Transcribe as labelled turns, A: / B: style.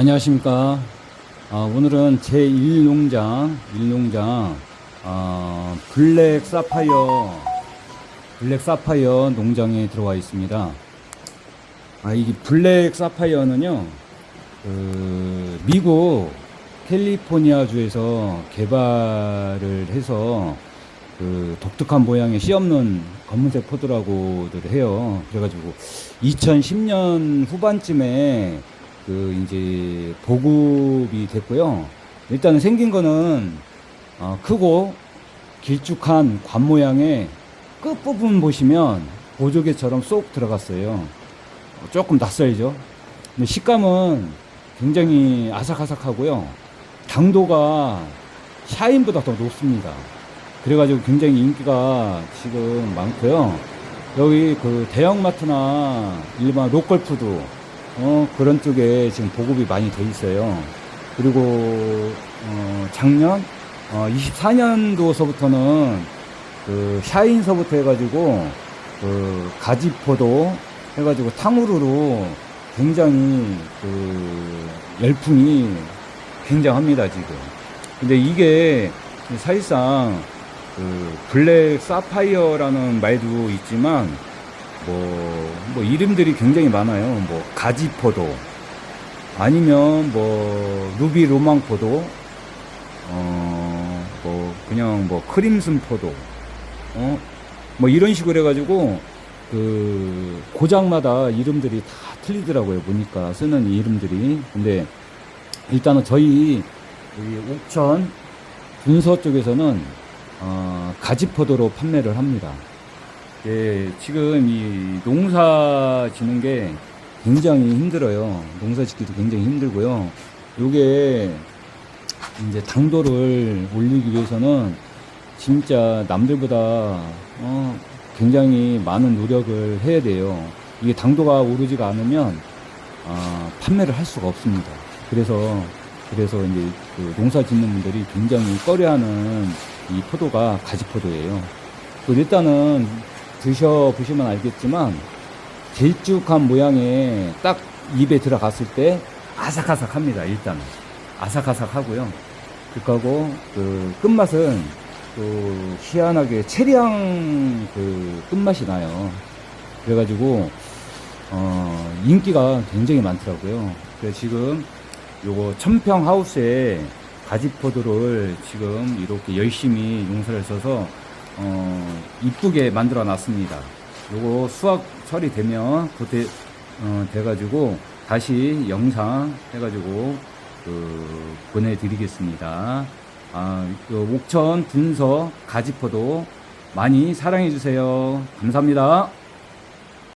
A: 안녕하십니까. 아, 오늘은 제1농장, 1농장, 아, 블랙 사파이어, 블랙 사파이어 농장에 들어와 있습니다. 아, 이 블랙 사파이어는요, 그, 미국 캘리포니아주에서 개발을 해서 그 독특한 모양의 씨 없는 검은색 포도라고들 해요. 그래가지고 2010년 후반쯤에 그 이제 보급이 됐고요. 일단은 생긴 거는 어, 크고 길쭉한 관 모양의 끝 부분 보시면 보조개처럼 쏙 들어갔어요. 어, 조금 낯설죠. 근데 식감은 굉장히 아삭아삭하고요. 당도가 샤인보다 더 높습니다. 그래가지고 굉장히 인기가 지금 많고요. 여기 그 대형마트나 일반 로컬푸드 어, 그런 쪽에 지금 보급이 많이 돼 있어요. 그리고 어, 작년 어, 24년도서부터는 그 샤인서부터 해가지고 그 가지포도 해가지고 탕후루로 굉장히 그 열풍이 굉장합니다 지금. 근데 이게 사실상 그 블랙 사파이어라는 말도 있지만 뭐, 뭐 이름들이 굉장히 많아요. 뭐 가지포도 아니면 뭐 루비 로망포도 어 뭐 그냥 뭐 크림슨 포도 어 뭐 이런 식으로 해가지고 그 고장마다 이름들이 다 틀리더라고요. 보니까 쓰는 이름들이 근데 일단은 저희 옥천 분서 쪽에서는 어, 가지포도로 판매를 합니다. 예, 지금 이 농사 짓는 게 굉장히 힘들어요. 농사 짓기도 굉장히 힘들고요. 요게 이제 당도를 올리기 위해서는 진짜 남들보다 어, 굉장히 많은 노력을 해야 돼요. 이게 당도가 오르지가 않으면 아, 판매를 할 수가 없습니다. 그래서 그래서 이제 그 농사 짓는 분들이 굉장히 꺼려하는 이 포도가 가지 포도예요. 그 일단은 드셔 보시면 알겠지만 길쭉한 모양에 딱 입에 들어갔을 때 아삭아삭합니다. 일단은 아삭아삭하고요. 그거고 그 끝맛은 또 희한하게 체리향 그 끝맛이 나요. 그래가지고 어 인기가 굉장히 많더라고요. 그래서 지금 요거 천평 하우스에 가지포도를 지금 이렇게 열심히 용서를 써서 어, 이쁘게 만들어 놨습니다. 요거 수확 처리되면 그때 어, 돼가지고 다시 영상 해가지고 그 보내드리겠습니다. 아, 그 옥천 분서 가지포도 많이 사랑해 주세요. 감사합니다.